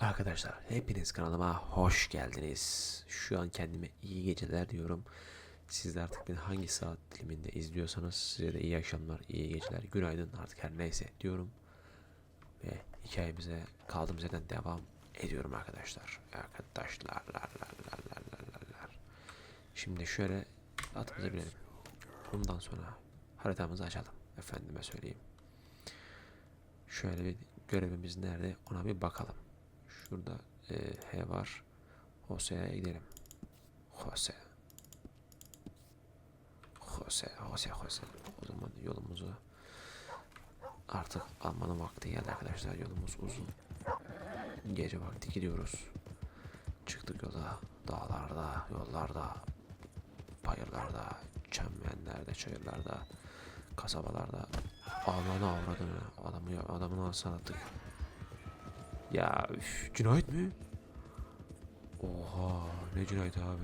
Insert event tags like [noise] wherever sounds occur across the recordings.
Arkadaşlar hepiniz kanalıma hoş geldiniz. Şu an kendime iyi geceler diyorum. Siz de artık beni hangi saat diliminde izliyorsanız size de iyi akşamlar, iyi geceler, günaydın artık her neyse diyorum. Ve hikayemize kaldığımız yerden devam ediyorum arkadaşlar. Arkadaşlar. lar, lar, lar, lar, lar, lar. Şimdi şöyle atımıza binelim. Bundan sonra haritamızı açalım. Efendime söyleyeyim. Şöyle bir görevimiz nerede ona bir bakalım. Şurada e, H var. Jose'ye gidelim. Jose. Jose, Jose, Jose. O zaman yolumuzu artık almanın vakti geldi arkadaşlar. Yolumuz uzun. Gece vakti gidiyoruz. Çıktık yola. Dağlarda, yollarda, bayırlarda, çemenlerde, çayırlarda, kasabalarda. Allah'ını avradını. Adamı, adamını alsan attık. Ya üf, cinayet mi? Oha ne cinayet abi.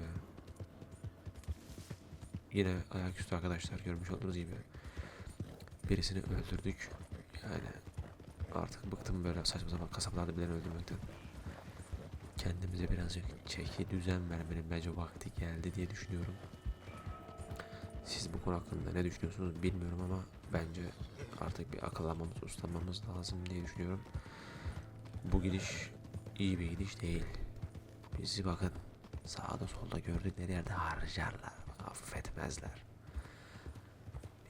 Yine ayaküstü arkadaşlar görmüş olduğunuz gibi. Birisini öldürdük. Yani artık bıktım böyle saçma sapan kasaplarda bilen öldürmekten. Kendimize birazcık çeki düzen vermenin bence vakti geldi diye düşünüyorum. Siz bu konu hakkında ne düşünüyorsunuz bilmiyorum ama bence artık bir akıllanmamız, uslanmamız lazım diye düşünüyorum. Bu gidiş iyi bir gidiş değil. Bizi bakın sağda solda gördükleri yerde harcarlar. Affetmezler.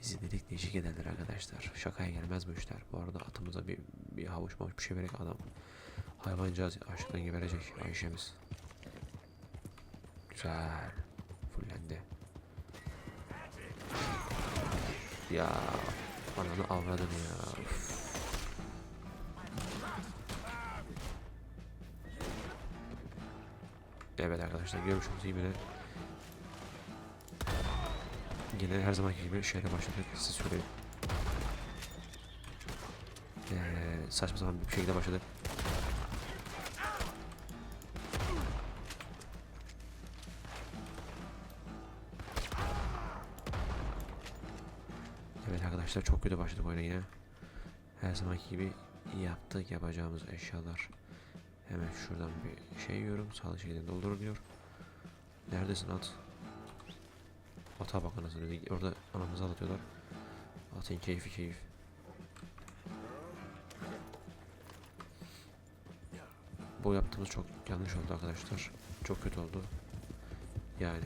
Bizi dedik değişik ederler arkadaşlar. Şakaya gelmez bu işler. Bu arada atımıza bir, bir havuç mavuç bir şey vererek adam hayvancağız aşktan geberecek Ayşemiz. Güzel. Fullendi. Ya ananı avradın ya. Üf. Evet arkadaşlar görmüş olduğunuz gibi de Yine her zamanki gibi şeyle başladık size söyleyeyim. Ee, saçma sapan bir şekilde başladık. Evet arkadaşlar çok kötü başladık oyuna yine. Her zamanki gibi yaptık yapacağımız eşyalar. Hemen şuradan bir şey yiyorum. Sağlık şekilde doldurur diyor. Neredesin at? Ata bak anasını. Orada anamızı anlatıyorlar. Atın keyfi keyif. Bu yaptığımız çok yanlış oldu arkadaşlar. Çok kötü oldu. Yani.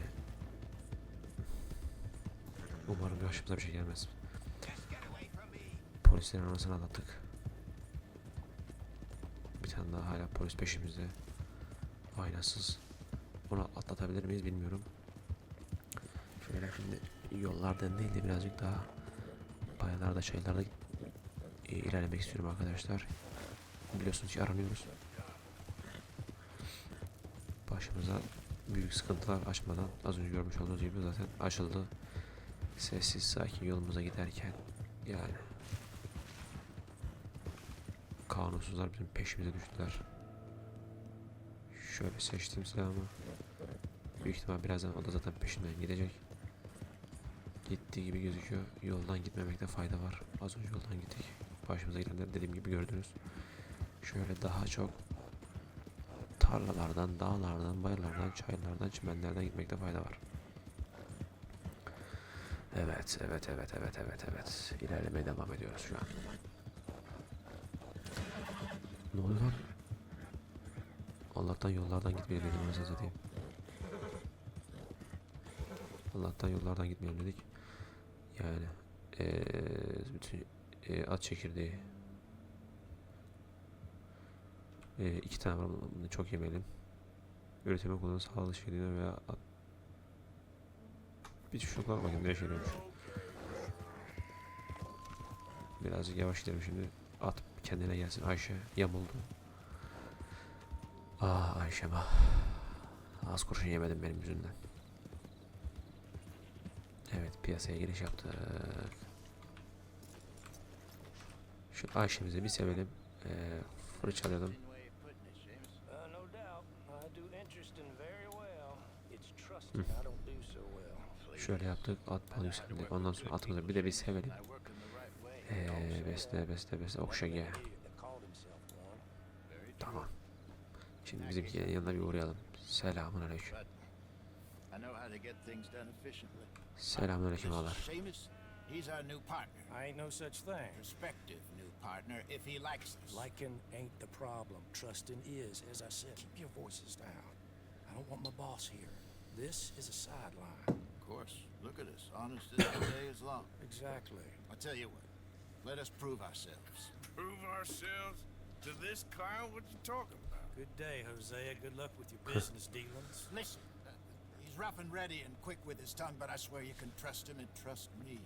Umarım başımıza bir şey gelmez. Polislerin anasını anlattık. Polis peşimizde. Aynasız. Onu atlatabilir miyiz bilmiyorum. Şöyle şimdi yollardan değil de birazcık daha bayalarda çaylarda e, ilerlemek istiyorum arkadaşlar. Biliyorsunuz ki aranıyoruz. Başımıza büyük sıkıntılar açmadan az önce görmüş olduğunuz gibi zaten açıldı. Sessiz sakin yolumuza giderken yani kanunsuzlar bizim peşimize düştüler. Şöyle seçtim silahımı. Büyük ihtimal birazdan o da zaten peşinden gidecek. Gittiği gibi gözüküyor. Yoldan gitmemekte fayda var. Az önce yoldan gittik. Başımıza gelenler dediğim gibi gördünüz. Şöyle daha çok tarlalardan, dağlardan, bayırlardan, çaylardan, çimenlerden gitmekte fayda var. Evet, evet, evet, evet, evet, evet. İlerlemeye devam ediyoruz şu an. Ne oluyor lan? Allah'tan yollardan gitmeyelim dedim mesela satayım. Allah'tan yollardan gitmeyelim dedik. Yani eee bütün eee, at çekirdeği eee, iki tane var bunu çok yemeyelim. Üretime kullanan sağlığı şekline veya at bir var bakayım ne şey. Birazcık yavaş gidelim şimdi. At kendine gelsin Ayşe yamuldu. Ah Ayşem ah. Az kurşun yemedim benim yüzümden. Evet piyasaya giriş yaptık. Şu Ayşe'mizi bir sevelim. Ee, fırçalayalım. Şöyle yaptık. At yükseldik. Ondan sonra atımızı bir de bir sevelim. Ee, besle besle besle okşa gel. Tamam. Şimdi bizimkilerin yanına bir uğrayalım. Selamun aleyküm. Selamun aleyküm ağalar. He's our new partner. I ain't no such thing. Prospective new partner if he likes us. Liking ain't the problem. Trusting is, as I said. Keep your voices down. I don't want my boss here. This is a sideline. Of course. Look at us. Honest as the day is long. Exactly. I tell you what. Let us prove ourselves. prove ourselves to this clown? What you talking about? Good day, Hosea. Good luck with your business dealings. Listen. uh, he's rough and ready and quick with his tongue, but I swear you can trust him and trust me.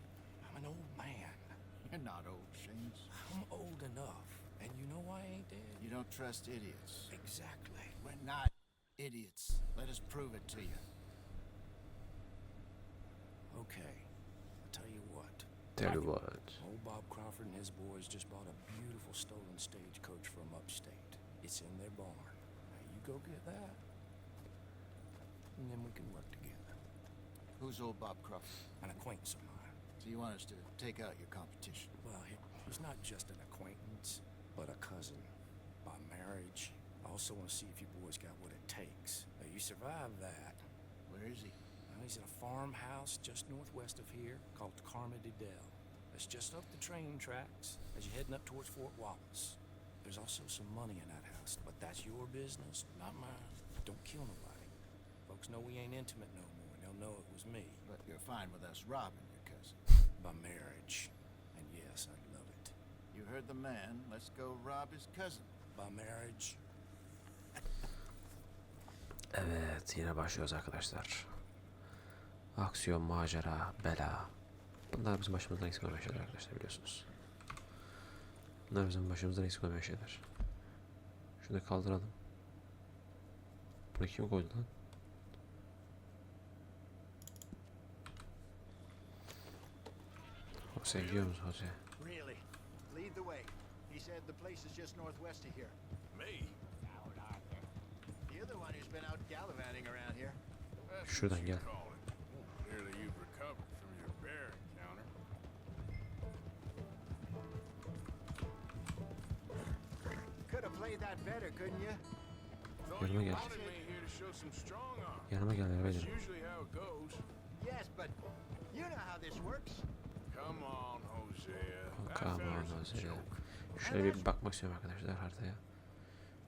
I'm an old man. [laughs] You're not old, Seamus. I'm old enough. And you know why I ain't dead? You don't trust idiots. Exactly. We're not idiots. Let us prove it to you. Okay. I'll tell you what. Tell you what. Old Bob Crawford and his boys just bought a beautiful stolen stagecoach from upstate. It's in their barn. Now you go get that, and then we can work together. Who's old Bob Crawford? An acquaintance of mine. So you want us to take out your competition? Well, he, he's not just an acquaintance, but a cousin by marriage. I also want to see if you boys got what it takes. Now, you survive that. Where is he? He's in a farmhouse just northwest of here called Carmody Dell. It's just up the train tracks as you're heading up towards Fort Wallace. There's also some money in that house, but that's your business, not mine. Don't kill nobody. Folks know we ain't intimate no more, and they'll know it was me But you're fine with us robbing your cousin. by marriage. And yes, I'd love it. You heard the man. Let's go rob his cousin. By marriage, [laughs] Evet yine başlıyoruz arkadaşlar. Aksiyon, macera, bela. Bunlar bizim başımızdan eksik olmayan şeyler arkadaşlar biliyorsunuz. Bunlar bizim başımızdan eksik olmayan şeyler. Şunu da kaldıralım. Bunu kim koydu lan? Jose gidiyor musun Jose? Really? Lead the way. He said the place is just northwest of here. Me? The one who's been out gallivanting around here. Şuradan gel. Clearly you've recovered Yanıma gel how it goes. Yes, but you know how this works. Come on, Hosea. Come on, Hosea. Şöyle bir bakmak istiyorum arkadaşlar haritaya.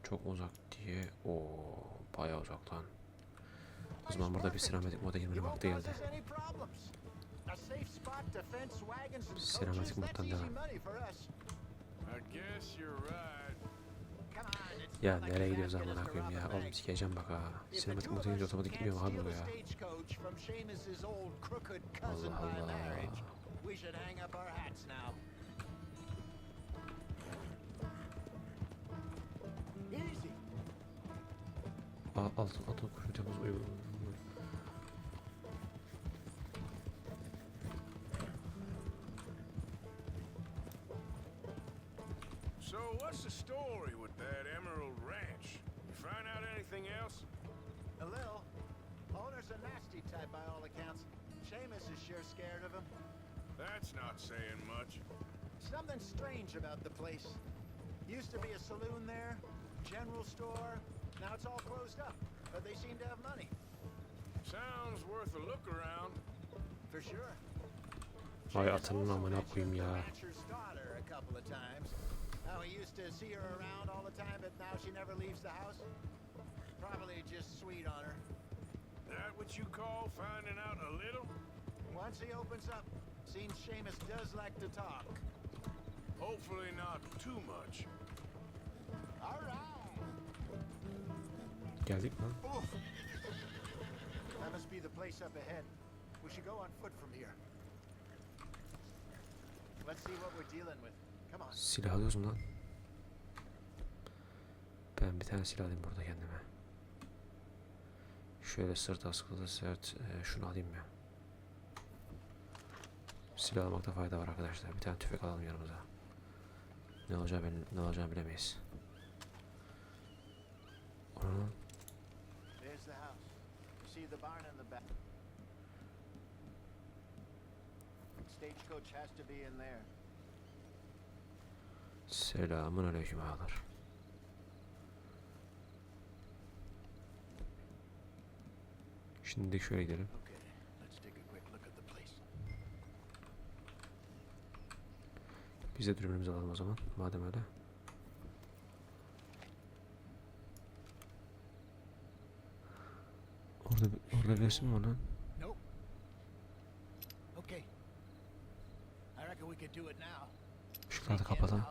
Çok uzak diye. Oo, bayağı uzak lan. O zaman burada bir sinematik moda girmenin vakti geldi. Sinematik moddan devam. I guess you're right. Ya nereye gidiyoruz amına koyayım ya. Oğlum sikeceğim bak ha. Sinematik us otomatik gitmiyor abi bu ya. Allah Allah. altın altın kuşu temiz uyuyor. So what's the story A little. Owner's a nasty type by all accounts. Seamus is sure scared of him. That's not saying much. Something strange about the place. Used to be a saloon there, general store. Now it's all closed up, but they seem to have money. Sounds worth a look around. For sure. Vay Seamus atının also amına mentioned koyayım the ya. rancher's daughter a couple of times. How he used to see her around all the time, but now she never leaves the house. Probably just sweet on her. That what you call finding out a little? Once he opens up, seems Seamus does like to talk. Hopefully not too much. All right. Geldik lan. Oof. That must be the place up ahead. We should go on foot from here. Let's see what we're dealing with. Come on. Silah alıyoruz mu lan? Ben bir tane silah alayım burada kendime. Şöyle sırt askılı sert e, şunu alayım ya. Silah almakta fayda var arkadaşlar. Bir tane tüfek alalım yanımıza. Ne olacağı ne olacağını bilemeyiz. Onun There's the house. Şimdi de şöyle gidelim. Biz de dürbünümüzü alalım o zaman. Madem öyle. Orada, orada resim var lan. Işıkları da kapatalım.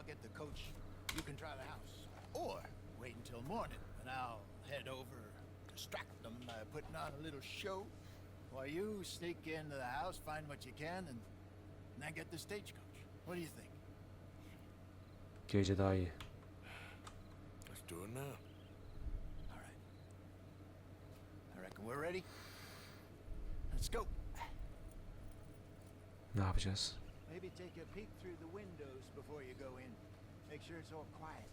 Or wait until morning and I'll head over distract them by putting on a little show. While you sneak into the house, find what you can, and then get the stagecoach. What do you think? Gece daha iyi. Let's do it now. All right. I reckon we're ready. Let's go. Ne yapacağız? Maybe take a peek through the windows before you go in. Make sure it's all quiet.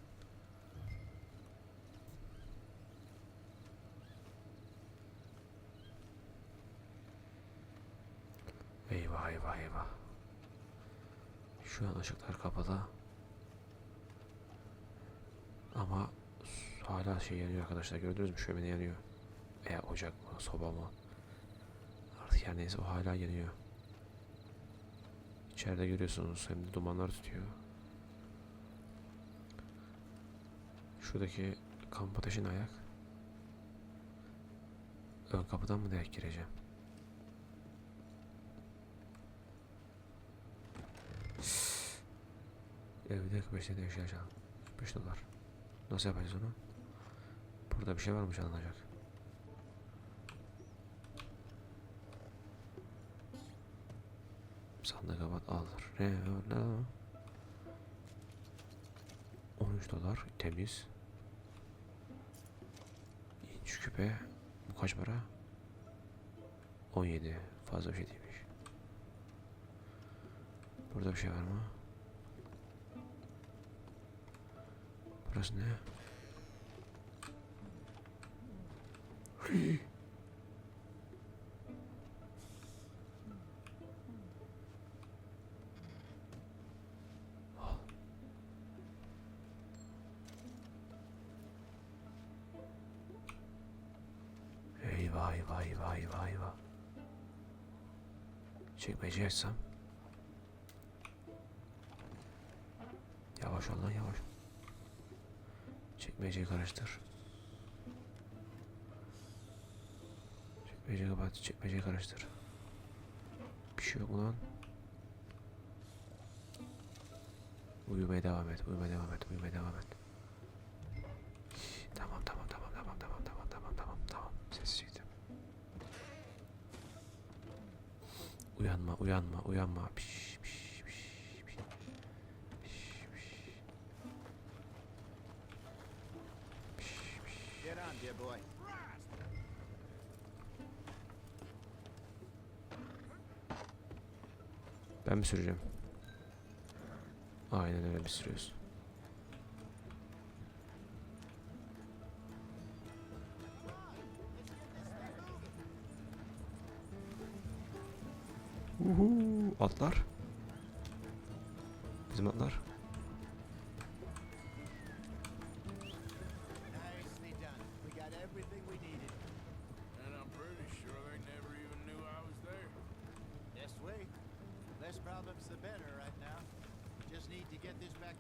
Eyvah eyvah eyvah. Şu an ışıklar kapalı. Ama hala şey yanıyor arkadaşlar. Gördünüz mü? Şömine yanıyor. Veya ocak mı? Soba mı? Artık her neyse o hala yanıyor. İçeride görüyorsunuz hem de dumanlar tutuyor. Şuradaki kamp ateşin ayak. Ön kapıdan mı direkt gireceğim? Evde 45 lira yaşayacağım. 5 dolar. Nasıl yapacağız onu? Burada bir şey var mı çalınacak? Sandık kapat alır. Ne ne ne? 13 dolar temiz. İnç küpe. Bu kaç para? 17. Fazla bir şey değilmiş. Burada bir şey var mı? Burası ne? Eyvah eyvah eyvah eyvah eyvah. Çekmeceyi açsam. Yavaş ol lan yavaş. Çekmeceyi karıştır. Çekmeceyi kapat, çekmeceyi karıştır. Bir şey yok mu lan? Uyumaya devam et, uyumaya devam et, uyumaya devam et. Tamam, tamam, tamam, tamam, tamam, tamam, tamam, tamam, tamam. Sessizlikte. Uyanma, uyanma, uyanma. Piş, süreceğim? Aynen öyle bir sürüyoruz. Uhu, atlar. Bizim atlar.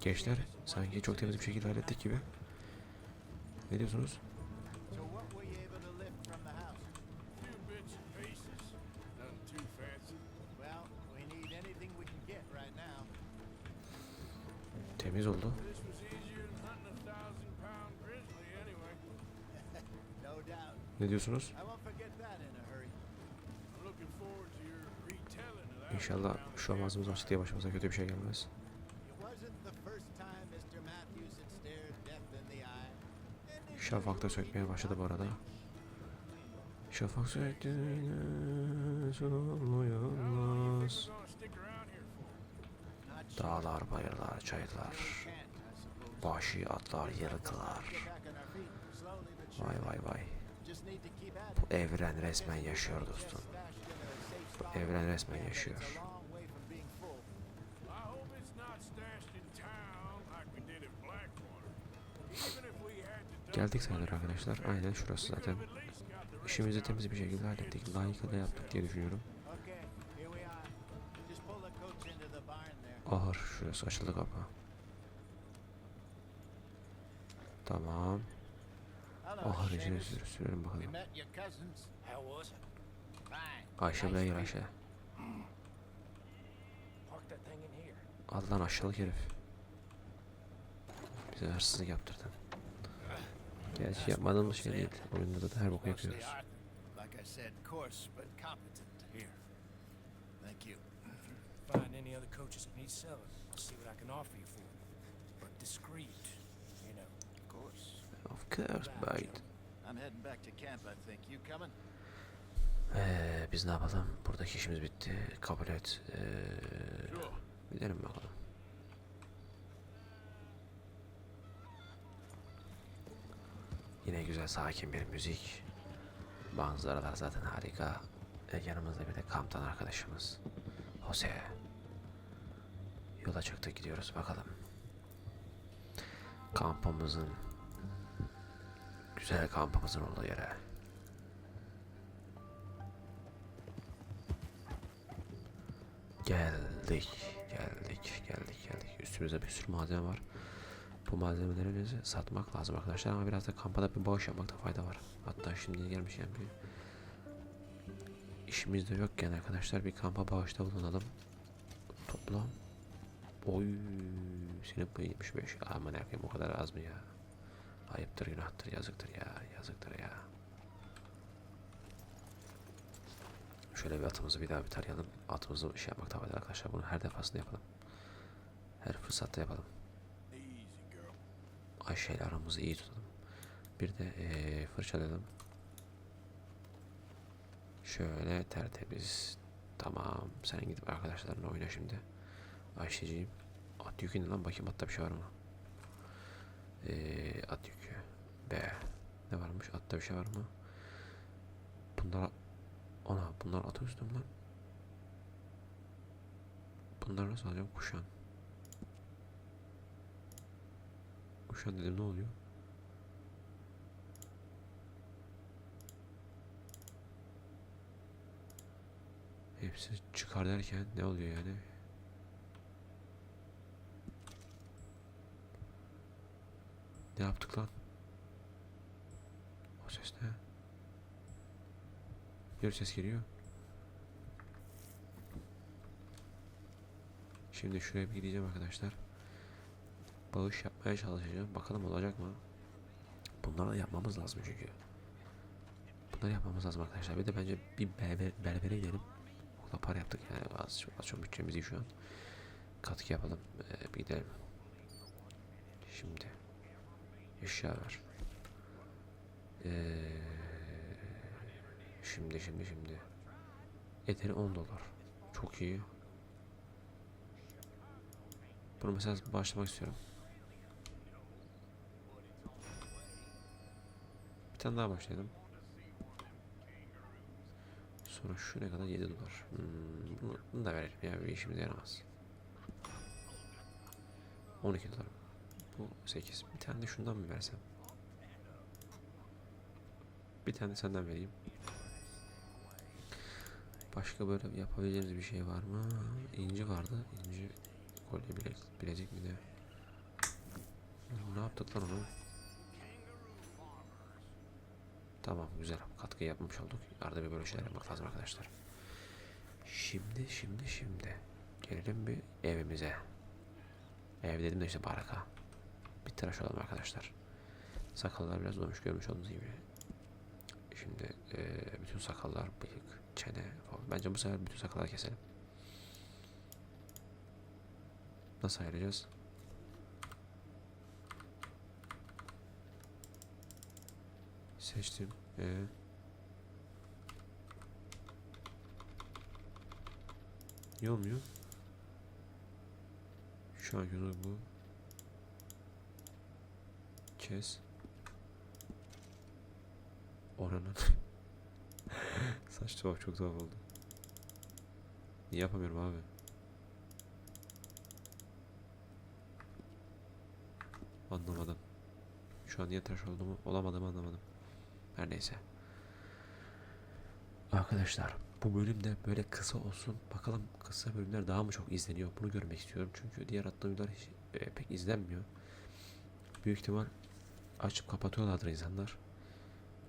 Gençler sanki çok temiz bir şekilde hallettik gibi. Ne diyorsunuz? Temiz oldu. Ne diyorsunuz? İnşallah şu an ağzımız açtı diye başımıza kötü bir şey gelmez. Şafak da sökmeye başladı bu arada. Şafak söktüğüne son. Dağlar, bayırlar, çayırlar. Vahşi atlar, yırıklar. Vay vay vay. Bu evren resmen yaşıyor dostum. Bu evren resmen yaşıyor. Geldik sayılır arkadaşlar. Aynen şurası zaten. İşimizi temiz bir şekilde hallettik. Layıkıyla yaptık diye düşünüyorum. Ahır şurası açıldı kapağı. Tamam. Ahır içine sür sürelim bakalım. Ayşe buraya gel Ayşe. Al lan aşağılık herif. Bize hırsızlık yaptırdın. Gerçi yapmadığımız şey değil. Oyunda da her boku yapıyoruz. Find any other coaches that need selling. I'll see what I can offer you for. But discreet, you know. Of course. Of course, bite. I'm heading back to camp, I think. You coming? Ee, biz ne yapalım? Buradaki işimiz bitti. Kabul et. Ee, gidelim bakalım. Yine güzel sakin bir müzik. Manzaralar zaten harika. E, yanımızda bir de kamptan arkadaşımız. Jose. Yola çıktık gidiyoruz bakalım. Kampımızın güzel kampımızın olduğu yere. Geldik, geldik, geldik, geldik. Üstümüzde bir sürü malzeme var. Bu malzemelerimizi satmak lazım arkadaşlar ama biraz da kampa da bir bağış yapmakta fayda var. Hatta şimdi gelmişken bir işimiz de yokken arkadaşlar bir kampa bağışta bulunalım. Toplam Oy senin bu 75 aman erkeğim o kadar az mı ya? Ayıptır günahtır yazıktır ya yazıktır ya. Şöyle bir atımızı bir daha bir tarayalım. Atımızı şey yapmakta fayda var arkadaşlar. Bunu her defasında yapalım. Her fırsatta yapalım. Ayşe aramızı iyi tutalım. Bir de eee fırçalayalım. Şöyle tertemiz. Tamam. Sen gidip arkadaşlarınla oyna şimdi. Ayşeciğim. At yükü ne lan? Bakayım atta bir şey var mı? Eee at yükü. B. Ne varmış? Atta bir şey var mı? Bunlar... Ana bunlar atı üstü mü lan? Bunlar nasıl alacağım? Kuşan. Kuşan dedim ne oluyor? Hepsi çıkar derken ne oluyor yani? Ne yaptık lan? O ses ne? Bir ses geliyor. Şimdi şuraya bir gideceğim arkadaşlar. Bağış yapmaya çalışacağım. Bakalım olacak mı? Bunları da yapmamız lazım çünkü. Bunları yapmamız lazım arkadaşlar. Bir de bence bir berber, berbere gidelim. Orada para yaptık yani az çok, az çok bütçemiz iyi şu an. Katkı yapalım. Ee, bir gidelim. Şimdi. Eşya ver. Ee, şimdi şimdi şimdi. Ederi 10 dolar. Çok iyi. Bunu mesela başlamak istiyorum. Tane daha başlayalım. Sonra şu ne kadar 7 dolar. Hmm, bunu, bunu da verelim ya bir işimize yaramaz. 12 dolar. Bu 8. Bir tane de şundan mı versem? Bir tane de senden vereyim. Başka böyle yapabileceğimiz bir şey var mı? İnci vardı. İnci kolye bilek, bilecek mi ne? Ne yaptık lan onu? Tamam güzel katkı yapmış olduk. Arada bir böyle şeyler yapmak lazım arkadaşlar. Şimdi şimdi şimdi gelelim bir evimize. Ev dedim de işte baraka. Bir tıraş olalım arkadaşlar. Sakallar biraz uzamış görmüş olduğunuz gibi. Şimdi eee, bütün sakallar, bıyık, çene falan. Bence bu sefer bütün sakalları keselim. Nasıl ayıracağız? Seçtim. Ee, niye olmuyor? Şu an yolu bu. Kes. Oranın. [laughs] Saç tuhaf çok tuhaf oldu. Niye yapamıyorum abi? Anlamadım. Şu an niye tıraş olduğumu olamadığımı anlamadım. Her neyse. Arkadaşlar bu bölüm de böyle kısa olsun. Bakalım kısa bölümler daha mı çok izleniyor? Bunu görmek istiyorum. Çünkü diğer attığım videolar hiç e, pek izlenmiyor. Büyük ihtimal açıp kapatıyorlardır insanlar.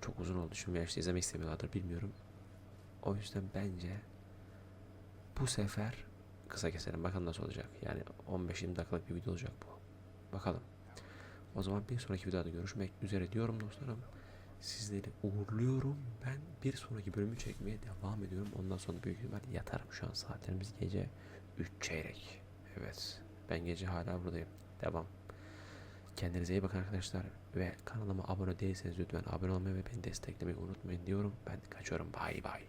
Çok uzun oldu şimdi veya işte izlemek istemiyorlardır bilmiyorum. O yüzden bence bu sefer kısa keselim. Bakalım nasıl olacak. Yani 15-20 dakikalık bir video olacak bu. Bakalım. O zaman bir sonraki videoda görüşmek üzere diyorum dostlarım. Sizleri uğurluyorum. Ben bir sonraki bölümü çekmeye devam ediyorum. Ondan sonra büyük ihtimal yatarım. Şu an saatlerimiz gece 3 çeyrek. Evet. Ben gece hala buradayım. Devam. Kendinize iyi bakın arkadaşlar. Ve kanalıma abone değilseniz lütfen abone olmayı ve beni desteklemeyi unutmayın diyorum. Ben kaçıyorum. Bay bay.